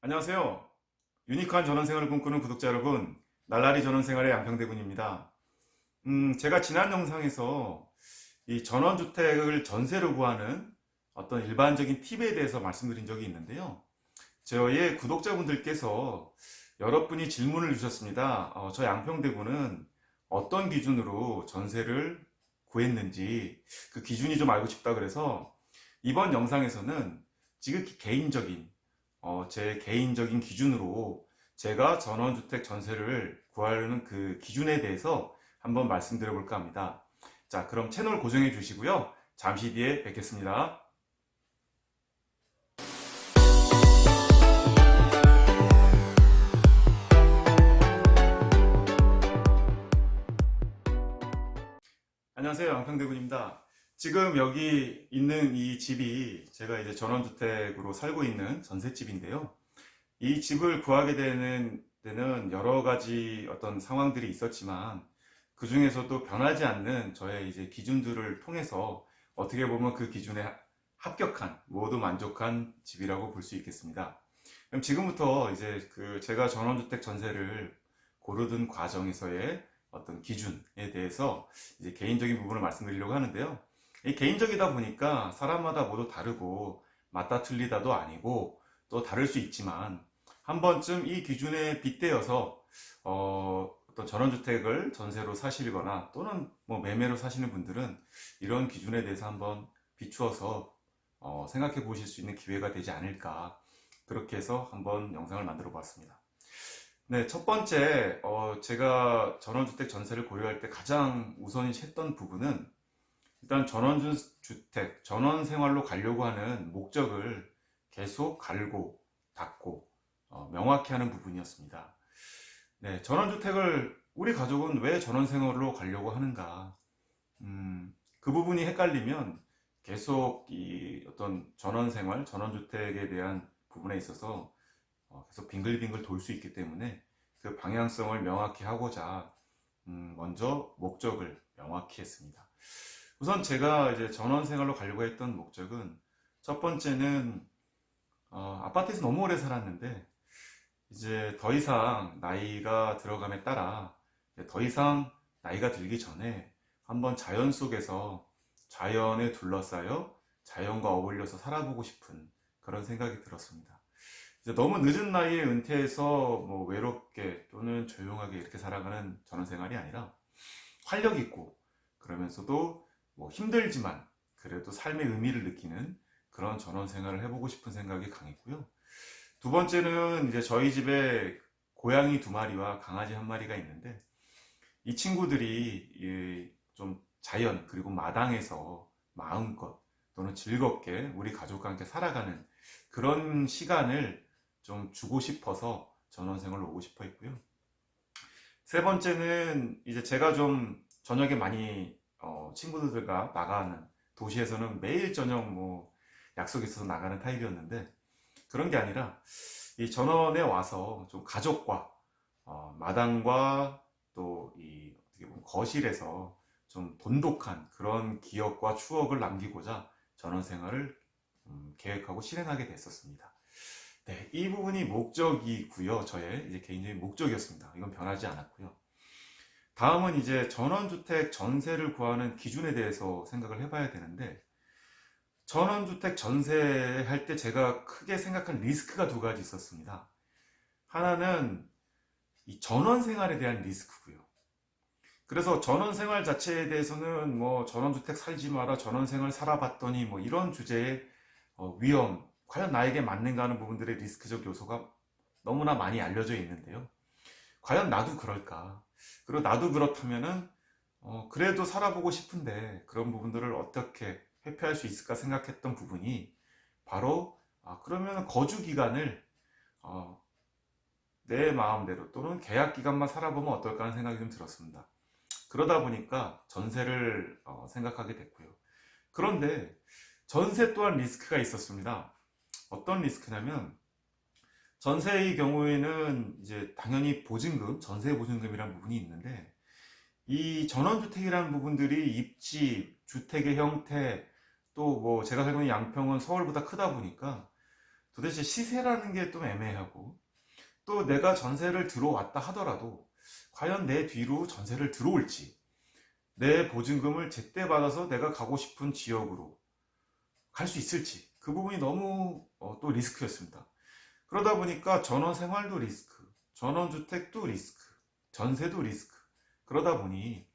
안녕하세요. 유니크한 전원생활을 꿈꾸는 구독자 여러분, 날라리 전원생활의 양평대군입니다. 음, 제가 지난 영상에서 이 전원주택을 전세로 구하는 어떤 일반적인 팁에 대해서 말씀드린 적이 있는데요. 저의 구독자분들께서 여러분이 질문을 주셨습니다. 어, 저 양평대군은 어떤 기준으로 전세를 구했는지 그 기준이 좀 알고 싶다 그래서 이번 영상에서는 지극히 개인적인 어, 제 개인적인 기준으로 제가 전원주택 전세를 구하려는 그 기준에 대해서 한번 말씀드려 볼까 합니다. 자, 그럼 채널 고정해 주시고요. 잠시 뒤에 뵙겠습니다. 안녕하세요. 양평대군입니다. 지금 여기 있는 이 집이 제가 이제 전원주택으로 살고 있는 전셋집인데요. 이 집을 구하게 되는 데는 여러 가지 어떤 상황들이 있었지만 그 중에서도 변하지 않는 저의 이제 기준들을 통해서 어떻게 보면 그 기준에 합격한 모두 만족한 집이라고 볼 수 있겠습니다. 그럼 지금부터 이제 그 제가 전원주택 전세를 고르던 과정에서의 어떤 기준에 대해서 이제 개인적인 부분을 말씀드리려고 하는데요. 이 개인적이다 보니까 사람마다 모두 다르고 맞다 틀리다도 아니고 또 다를 수 있지만 한 번쯤 이 기준에 빗대어서 어, 떤 전원주택을 전세로 사시거나 또는 뭐 매매로 사시는 분들은 이런 기준에 대해서 한번 비추어서 어, 생각해 보실 수 있는 기회가 되지 않을까 그렇게 해서 한번 영상을 만들어 보았습니다. 네, 첫 번째 어, 제가 전원주택 전세를 고려할 때 가장 우선시 했던 부분은 일단 전원 주택, 전원 생활로 가려고 하는 목적을 계속 갈고 닦고 어, 명확히 하는 부분이었습니다. 네, 전원 주택을 우리 가족은 왜 전원 생활로 가려고 하는가? 음, 그 부분이 헷갈리면 계속 이 어떤 전원 생활, 전원 주택에 대한 부분에 있어서 어, 계속 빙글빙글 돌 수 있기 때문에 그 방향성을 명확히 하고자 음, 먼저 목적을 명확히 했습니다. 우선 제가 이제 전원 생활로 가려고 했던 목적은 첫 번째는 어, 아파트에서 너무 오래 살았는데 이제 더 이상 나이가 들어감에 따라 더 이상 나이가 들기 전에 한번 자연 속에서 자연에 둘러싸여 자연과 어울려서 살아보고 싶은 그런 생각이 들었습니다. 이제 너무 늦은 나이에 은퇴해서 뭐 외롭게 또는 조용하게 이렇게 살아가는 전원 생활이 아니라 활력 있고 그러면서도 뭐 힘들지만 그래도 삶의 의미를 느끼는 그런 전원 생활을 해보고 싶은 생각이 강했고요. 두 번째는 이제 저희 집에 고양이 두 마리와 강아지 한 마리가 있는데 이 친구들이 좀 자연 그리고 마당에서 마음껏 또는 즐겁게 우리 가족과 함께 살아가는 그런 시간을 좀 주고 싶어서 전원생활로 오고 싶어 했고요. 세 번째는 이제 제가 좀 저녁에 많이 어, 친구들과 나가는 도시에서는 매일 저녁 뭐 약속이 있어서 나가는 타입이었는데 그런 게 아니라 이 전원에 와서 좀 가족과 어, 마당과 또 이 어떻게 보면 거실에서 좀 돈독한 그런 기억과 추억을 남기고자 전원 생활을 음, 계획하고 실행하게 됐었습니다. 네, 이 부분이 목적이고요. 저의 이제 개인적인 목적이었습니다. 이건 변하지 않았고요. 다음은 이제 전원주택 전세를 구하는 기준에 대해서 생각을 해봐야 되는데 전원주택 전세할 때 제가 크게 생각한 리스크가 두 가지 있었습니다. 하나는 이 전원 생활에 대한 리스크고요. 그래서 전원 생활 자체에 대해서는 뭐 전원주택 살지 마라, 전원 생활 살아봤더니 뭐 이런 주제의 어, 위험, 과연 나에게 맞는가 하는 부분들의 리스크적 요소가 너무나 많이 알려져 있는데요. 과연 나도 그럴까? 그리고 나도 그렇다면은 어, 그래도 살아보고 싶은데 그런 부분들을 어떻게 회피할 수 있을까 생각했던 부분이 바로 아, 그러면 거주 기간을 어, 내 마음대로 또는 계약 기간만 살아보면 어떨까 하는 생각이 좀 들었습니다. 그러다 보니까 전세를 어, 생각하게 됐고요. 그런데 전세 또한 리스크가 있었습니다. 어떤 리스크냐면 전세의 경우에는 이제 당연히 보증금, 전세 보증금이라는 부분이 있는데 이 전원주택이라는 부분들이 입지, 주택의 형태, 또 뭐 제가 살고 있는 양평은 서울보다 크다 보니까 도대체 시세라는 게 좀 애매하고 또 내가 전세를 들어왔다 하더라도 과연 내 뒤로 전세를 들어올지 내 보증금을 제때 받아서 내가 가고 싶은 지역으로 갈 수 있을지 그 부분이 너무 어, 또 리스크였습니다. 그러다 보니까 전원 생활도 리스크, 전원 주택도 리스크, 전세도 리스크. 그러다 보니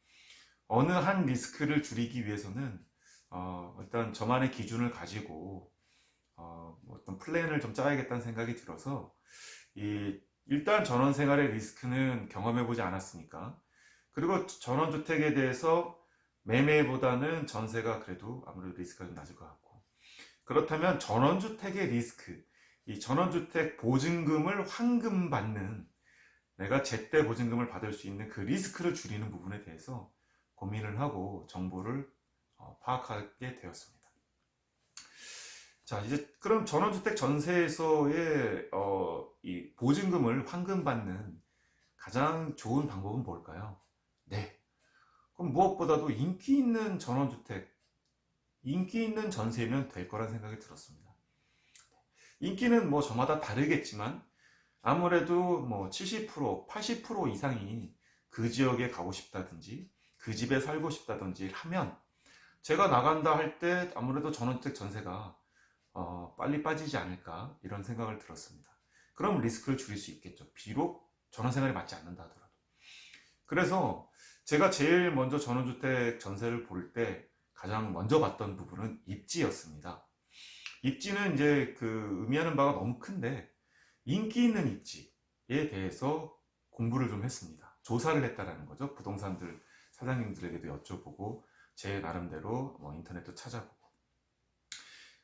어느 한 리스크를 줄이기 위해서는 어, 일단 저만의 기준을 가지고 어, 뭐 어떤 플랜을 좀 짜야겠다는 생각이 들어서 이 일단 전원 생활의 리스크는 경험해 보지 않았으니까 그리고 전원 주택에 대해서 매매보다는 전세가 그래도 아무래도 리스크가 좀 낮을 것 같고 그렇다면 전원 주택의 리스크 이 전원주택 보증금을 환금 받는 내가 제때 보증금을 받을 수 있는 그 리스크를 줄이는 부분에 대해서 고민을 하고 정보를 어, 파악하게 되었습니다. 자, 이제 그럼 전원주택 전세에서의 어, 이 보증금을 환금 받는 가장 좋은 방법은 뭘까요? 네. 그럼 무엇보다도 인기 있는 전원주택, 인기 있는 전세면 될 거란 생각이 들었습니다. 인기는 뭐 저마다 다르겠지만 아무래도 뭐 70%, 80% 이상이 그 지역에 가고 싶다든지 그 집에 살고 싶다든지 하면 제가 나간다 할 때 아무래도 전원주택 전세가 어, 빨리 빠지지 않을까 이런 생각을 들었습니다. 그럼 리스크를 줄일 수 있겠죠. 비록 전원생활이 맞지 않는다 하더라도. 그래서 제가 제일 먼저 전원주택 전세를 볼 때 가장 먼저 봤던 부분은 입지였습니다. 입지는 이제 그 의미하는 바가 너무 큰데 인기 있는 입지에 대해서 공부를 좀 했습니다. 조사를 했다라는 거죠. 부동산들 사장님들에게도 여쭤보고 제 나름대로 뭐 인터넷도 찾아보고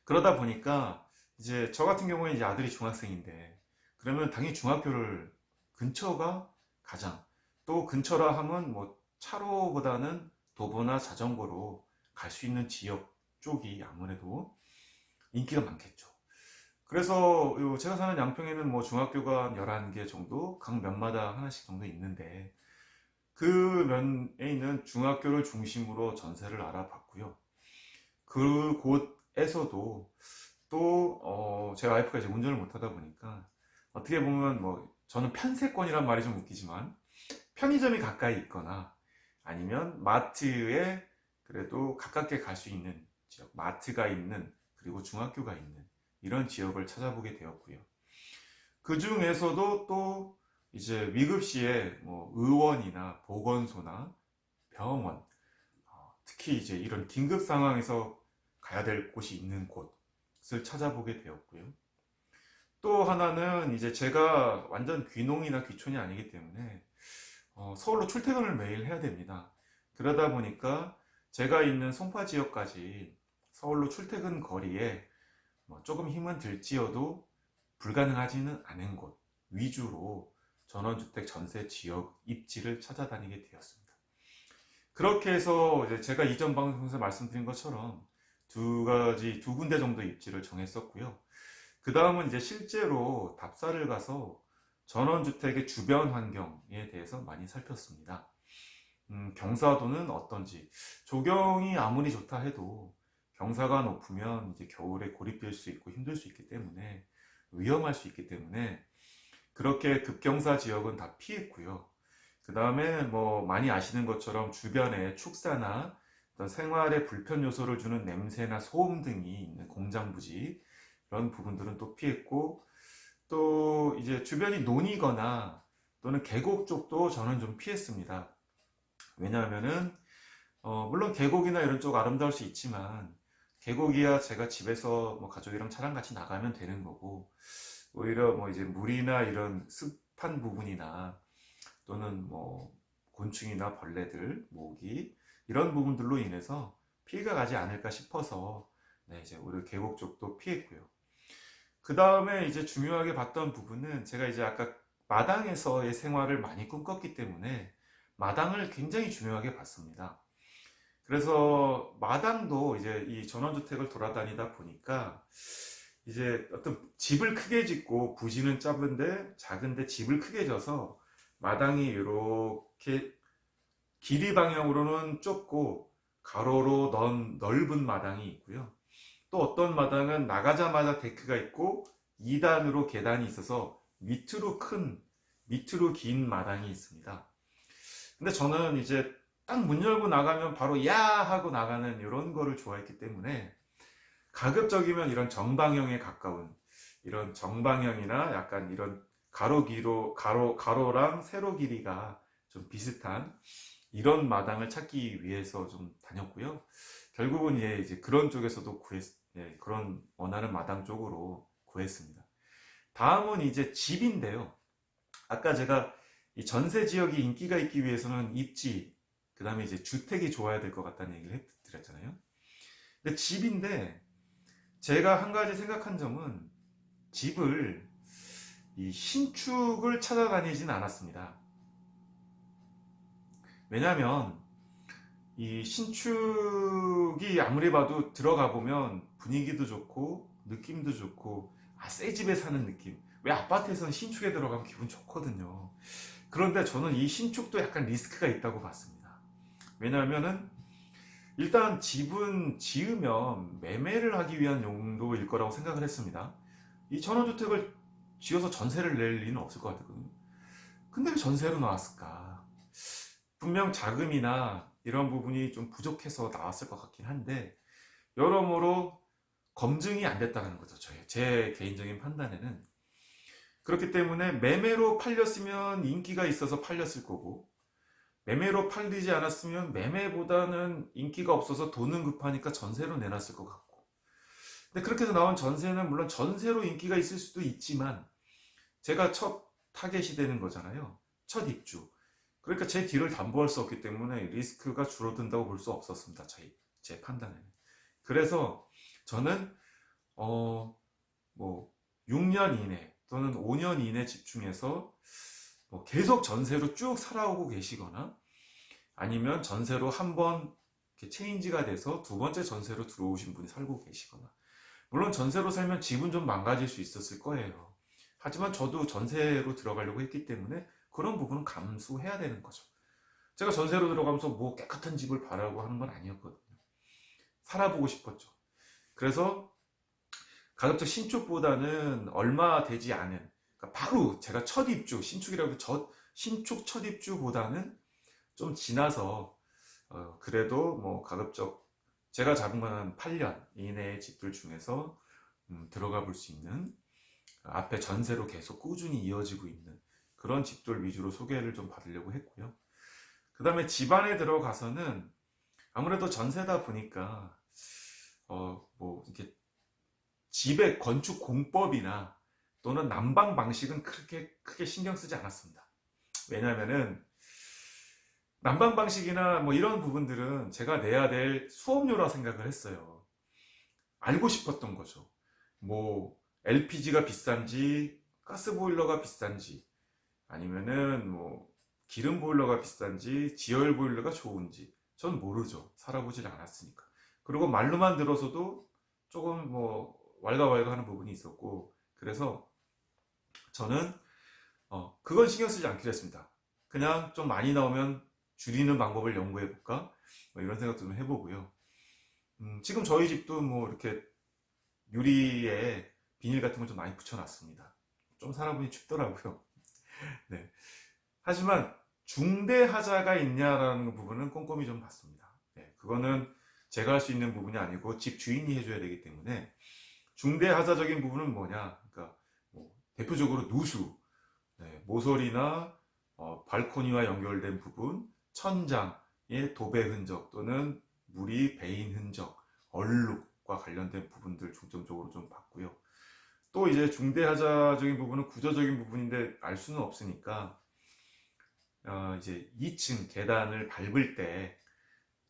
그러다 보니까 이제 저 같은 경우에 이제 아들이 중학생인데 그러면 당연히 중학교를 근처가 가장 또 근처라 하면 뭐 차로보다는 도보나 자전거로 갈 수 있는 지역 쪽이 아무래도 인기가 많겠죠. 그래서 요 제가 사는 양평에는 뭐 중학교가 한 11개 정도 각 면마다 하나씩 정도 있는데 그 면에 있는 중학교를 중심으로 전세를 알아봤고요. 그 곳에서도 또 어, 제 와이프가 이제 운전을 못하다 보니까 어떻게 보면 뭐 저는 편세권이란 말이 좀 웃기지만 편의점이 가까이 있거나 아니면 마트에 그래도 가깝게 갈 수 있는 지역, 마트가 있는 그리고 중학교가 있는 이런 지역을 찾아보게 되었고요. 그 중에서도 또 이제 위급시에 뭐 의원이나 보건소나 병원, 어, 특히 이제 이런 긴급 상황에서 가야 될 곳이 있는 곳을 찾아보게 되었고요. 또 하나는 이제 제가 완전 귀농이나 귀촌이 아니기 때문에 어, 서울로 출퇴근을 매일 해야 됩니다. 그러다 보니까 제가 있는 송파 지역까지 서울로 출퇴근 거리에 뭐 조금 힘은 들지어도 불가능하지는 않은 곳 위주로 전원주택 전세 지역 입지를 찾아다니게 되었습니다. 그렇게 해서 제가 이전 방송에서 말씀드린 것처럼 두 가지, 두 군데 정도 입지를 정했었고요. 그 다음은 이제 실제로 답사를 가서 전원주택의 주변 환경에 대해서 많이 살폈습니다. 음, 경사도는 어떤지. 조경이 아무리 좋다 해도 경사가 높으면 이제 겨울에 고립될 수 있고 힘들 수 있기 때문에 위험할 수 있기 때문에 그렇게 급경사 지역은 다 피했고요. 그 다음에 뭐 많이 아시는 것처럼 주변에 축사나 어떤 생활에 불편 요소를 주는 냄새나 소음 등이 있는 공장 부지 이런 부분들은 또 피했고 또 이제 주변이 논이거나 또는 계곡 쪽도 저는 좀 피했습니다. 왜냐하면은 어 물론 계곡이나 이런 쪽 아름다울 수 있지만 계곡이야 제가 집에서 뭐 가족이랑 차랑 같이 나가면 되는 거고 오히려 뭐 이제 물이나 이런 습한 부분이나 또는 뭐 곤충이나 벌레들, 모기 이런 부분들로 인해서 피해가 가지 않을까 싶어서 네, 이제 오히려 계곡 쪽도 피했고요. 그 다음에 이제 중요하게 봤던 부분은 제가 이제 아까 마당에서의 생활을 많이 꿈꿨기 때문에 마당을 굉장히 중요하게 봤습니다. 그래서 마당도 이제 이 전원주택을 돌아다니다 보니까 이제 어떤 집을 크게 짓고 부지는 작은데 작은데 집을 크게 져서 마당이 이렇게 길이 방향으로는 좁고 가로로 넓, 넓은 마당이 있고요. 또 어떤 마당은 나가자마자 데크가 있고 2단으로 계단이 있어서 밑으로 큰, 밑으로 긴 마당이 있습니다. 근데 저는 이제 딱 문 열고 나가면 바로 야! 하고 나가는 이런 거를 좋아했기 때문에 가급적이면 이런 정방형에 가까운 이런 정방형이나 약간 이런 가로 길로 가로 가로랑 세로 길이가 좀 비슷한 이런 마당을 찾기 위해서 좀 다녔고요. 결국은 예, 이제 그런 쪽에서도 구했 예, 그런 원하는 마당 쪽으로 구했습니다. 다음은 이제 집인데요. 아까 제가 이 전세 지역이 인기가 있기 위해서는 입지, 그 다음에 이제 주택이 좋아야 될 것 같다는 얘기를 해 드렸잖아요. 근데 집인데 제가 한 가지 생각한 점은 집을 이 신축을 찾아다니진 않았습니다. 왜냐하면 이 신축이 아무리 봐도 들어가 보면 분위기도 좋고 느낌도 좋고 아 새 집에 사는 느낌. 왜 아파트에서는 신축에 들어가면 기분 좋거든요. 그런데 저는 이 신축도 약간 리스크가 있다고 봤습니다. 왜냐하면은 일단 집은 지으면 매매를 하기 위한 용도일 거라고 생각을 했습니다. 이 전원주택을 지어서 전세를 낼 리는 없을 것 같거든요. 근데 왜 전세로 나왔을까? 분명 자금이나 이런 부분이 좀 부족해서 나왔을 것 같긴 한데 여러모로 검증이 안 됐다는 거죠. 제, 제 개인적인 판단에는 그렇기 때문에 매매로 팔렸으면 인기가 있어서 팔렸을 거고 매매로 팔리지 않았으면 매매보다는 인기가 없어서 돈은 급하니까 전세로 내놨을 것 같고 근데 그렇게 해서 나온 전세는 물론 전세로 인기가 있을 수도 있지만 제가 첫 타겟이 되는 거잖아요. 첫 입주. 그러니까 제 뒤를 담보할 수 없기 때문에 리스크가 줄어든다고 볼 수 없었습니다. 제, 제 판단에는. 그래서 저는 어, 뭐 6년 이내 또는 5년 이내 집중해서 뭐 계속 전세로 쭉 살아오고 계시거나 아니면 전세로 한 번 체인지가 돼서 두 번째 전세로 들어오신 분이 살고 계시거나 물론 전세로 살면 집은 좀 망가질 수 있었을 거예요. 하지만 저도 전세로 들어가려고 했기 때문에 그런 부분은 감수해야 되는 거죠. 제가 전세로 들어가면서 뭐 깨끗한 집을 바라고 하는 건 아니었거든요. 살아보고 싶었죠. 그래서 가급적 신축보다는 얼마 되지 않은 그러니까 바로 제가 첫 입주 신축이라고 저 신축 첫 입주보다는 좀 지나서 어, 그래도 뭐 가급적 제가 잡은 건 8년 이내의 집들 중에서 음, 들어가 볼 수 있는 앞에 전세로 계속 꾸준히 이어지고 있는 그런 집들 위주로 소개를 좀 받으려고 했고요. 그 다음에 집안에 들어가서는 아무래도 전세다 보니까 어 뭐 이렇게 집의 건축 공법이나 또는 난방 방식은 크게 크게 신경 쓰지 않았습니다. 왜냐하면은 난방 방식이나 뭐 이런 부분들은 제가 내야 될 수업료라 생각을 했어요. 알고 싶었던 거죠. 뭐 LPG가 비싼지 가스 보일러가 비싼지 아니면은 뭐 기름 보일러가 비싼지 지열 보일러가 좋은지 전 모르죠. 살아보질 않았으니까. 그리고 말로만 들어서도 조금 뭐 왈가왈가 하는 부분이 있었고 그래서 저는 어 그건 신경 쓰지 않기로 했습니다. 그냥 좀 많이 나오면 줄이는 방법을 연구해 볼까 뭐 이런 생각도 좀 해보고요. 음, 지금 저희 집도 뭐 이렇게 유리에 비닐 같은 걸 좀 많이 붙여놨습니다. 좀 살아보니 춥더라고요. 네. 하지만 중대하자가 있냐라는 부분은 꼼꼼히 좀 봤습니다. 네. 그거는 제가 할 수 있는 부분이 아니고 집 주인이 해줘야 되기 때문에 중대하자적인 부분은 뭐냐? 그러니까 뭐 대표적으로 누수, 네. 모서리나 어, 발코니와 연결된 부분, 천장의 도배 흔적 또는 물이 배인 흔적, 얼룩과 관련된 부분들 중점적으로 좀 봤고요. 또 이제 중대하자적인 부분은 구조적인 부분인데 알 수는 없으니까 어 이제 2층 계단을 밟을 때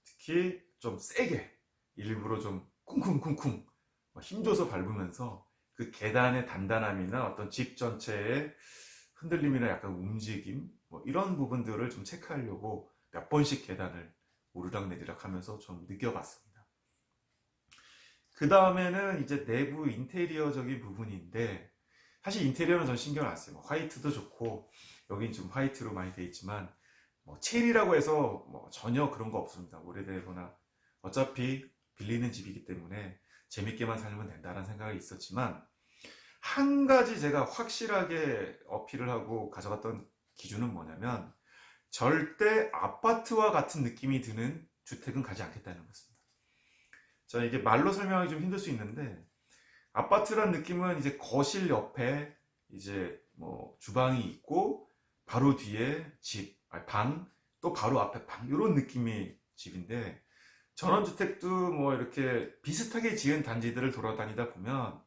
특히 좀 세게 일부러 좀 쿵쿵쿵쿵 힘줘서 밟으면서 그 계단의 단단함이나 어떤 집 전체의 흔들림이나 약간 움직임 뭐 이런 부분들을 좀 체크하려고 몇 번씩 계단을 오르락내리락 하면서 좀 느껴봤습니다. 그 다음에는 이제 내부 인테리어적인 부분인데 사실 인테리어는 전 신경 안 써요. 뭐 화이트도 좋고 여긴 지금 화이트로 많이 돼 있지만 뭐 체리라고 해서 뭐 전혀 그런 거 없습니다. 오래되거나 어차피 빌리는 집이기 때문에 재밌게만 살면 된다는 생각이 있었지만 한 가지 제가 확실하게 어필을 하고 가져갔던 기준은 뭐냐면 절대 아파트와 같은 느낌이 드는 주택은 가지 않겠다는 것입니다. 자, 이게 말로 설명하기 좀 힘들 수 있는데 아파트란 느낌은 이제 거실 옆에 이제 뭐 주방이 있고 바로 뒤에 집, 방, 또 바로 앞에 방 이런 느낌의 집인데 전원주택도 뭐 이렇게 비슷하게 지은 단지들을 돌아다니다 보면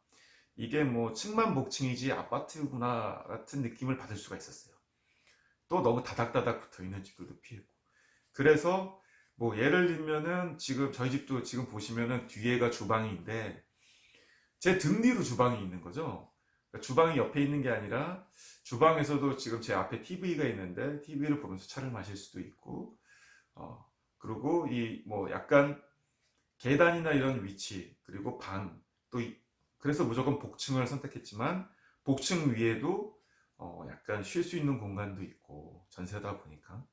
이게 뭐 층만 복층이지 아파트구나 같은 느낌을 받을 수가 있었어요. 또 너무 다닥다닥 붙어 있는 집들도 피했고. 그래서 뭐 예를 들면은 지금 저희 집도 지금 보시면은 뒤에가 주방인데 제 등 뒤로 주방이 있는 거죠. 그러니까 주방이 옆에 있는 게 아니라 주방에서도 지금 제 앞에 TV가 있는데 TV를 보면서 차를 마실 수도 있고, 어, 그리고 이 뭐 약간 계단이나 이런 위치, 그리고 방, 또 이- 그래서 무조건 복층을 선택했지만 복층 위에도 어, 약간 쉴 수 있는 공간도 있고 전세다 보니까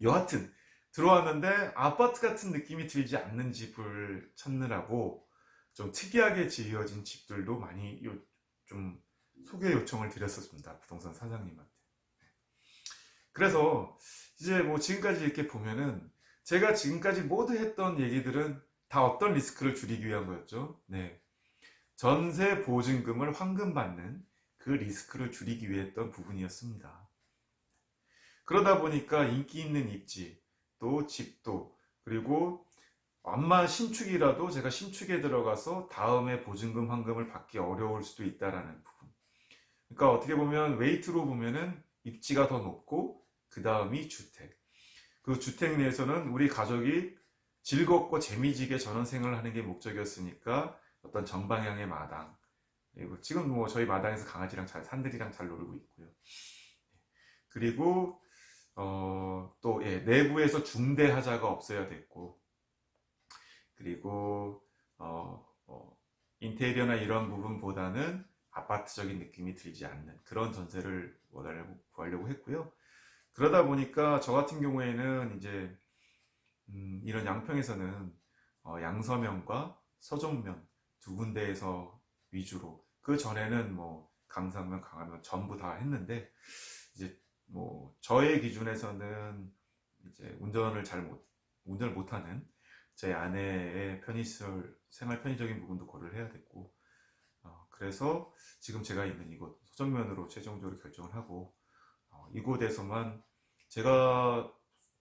여하튼 들어왔는데 아파트 같은 느낌이 들지 않는 집을 찾느라고 좀 특이하게 지어진 집들도 많이 요- 좀 소개 요청을 드렸었습니다. 부동산 사장님한테. 그래서 이제 뭐 지금까지 이렇게 보면은 제가 지금까지 모두 했던 얘기들은 다 어떤 리스크를 줄이기 위한 거였죠. 네. 전세 보증금을 환급 받는 그 리스크를 줄이기 위해 했던 부분이었습니다. 그러다 보니까 인기 있는 입지, 또 집도, 그리고 암만 신축이라도 제가 신축에 들어가서 다음에 보증금 환급을 받기 어려울 수도 있다라는 부분. 그러니까 어떻게 보면 웨이트로 보면은 입지가 더 높고 그 다음이 주택. 그 주택 내에서는 우리 가족이 즐겁고 재미지게 전원생활을 하는 게 목적이었으니까 어떤 정방향의 마당. 그리고 지금 뭐 저희 마당에서 강아지랑 잘 산들이랑 잘 놀고 있고요. 그리고 어, 또 예, 내부에서 중대 하자가 없어야 됐고 그리고 어, 어, 인테리어나 이런 부분보다는 아파트적인 느낌이 들지 않는 그런 전세를 원하려고 구하려고 했고요. 그러다 보니까 저 같은 경우에는 이제 음, 이런 양평에서는 어, 양서면과 서정면 두 군데에서 위주로 그 전에는 뭐 강상면, 강화면 전부 다 했는데 이제 뭐 저의 기준에서는 이제 운전을 잘 못, 운전을 못하는 제 아내의 편의시설, 생활 편의적인 부분도 고려를 해야 됐고, 어, 그래서 지금 제가 있는 이곳 소정면으로 최종적으로 결정을 하고, 어, 이곳에서만 제가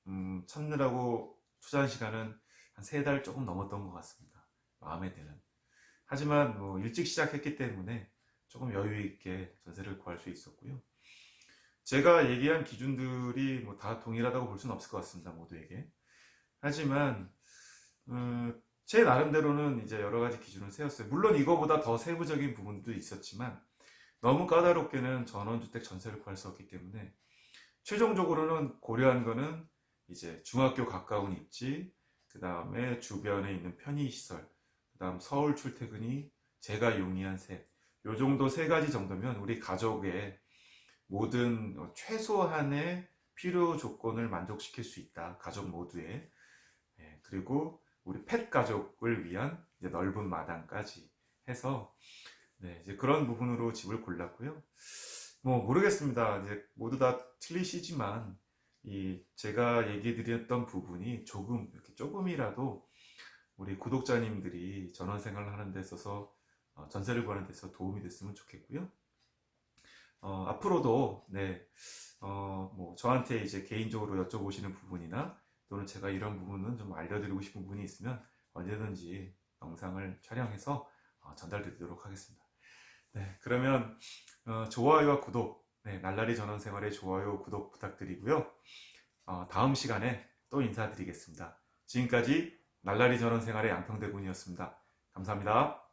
음, 찾느라고 투자한 시간은 한 세 달 조금 넘었던 것 같습니다. 마음에 드는. 하지만 뭐 일찍 시작했기 때문에 조금 여유 있게 전세를 구할 수 있었고요. 제가 얘기한 기준들이 뭐 다 동일하다고 볼 수는 없을 것 같습니다. 모두에게. 하지만 음, 제 나름대로는 이제 여러 가지 기준을 세웠어요. 물론 이거보다 더 세부적인 부분도 있었지만 너무 까다롭게는 전원주택 전세를 구할 수 없기 때문에 최종적으로는 고려한 거는 이제 중학교 가까운 입지, 그 다음에 주변에 있는 편의시설, 그 다음 서울 출퇴근이 제가 용이한 셋, 요 정도 세 가지 정도면 우리 가족의 모든 어, 최소한의 필요 조건을 만족시킬 수 있다. 가족 모두의. 예, 그리고 우리 펫 가족을 위한 넓은 마당까지 해서 네, 이제 그런 부분으로 집을 골랐고요. 뭐 모르겠습니다. 이제 모두 다 틀리시지만 이 제가 얘기 드렸던 부분이 조금 이렇게 조금이라도 우리 구독자님들이 전원 생활을 하는 데 있어서 어, 전세를 구하는 데 있어서 도움이 됐으면 좋겠고요. 어, 앞으로도 네, 어, 뭐 저한테 이제 개인적으로 여쭤보시는 부분이나 또는 제가 이런 부분은 좀 알려드리고 싶은 부분이 있으면 언제든지 영상을 촬영해서 어, 전달드리도록 하겠습니다. 네, 그러면 어, 좋아요와 구독, 네, 날라리 전원생활의 좋아요, 구독 부탁드리고요. 어, 다음 시간에 또 인사드리겠습니다. 지금까지 날라리 전원생활의 양평대군이었습니다. 감사합니다.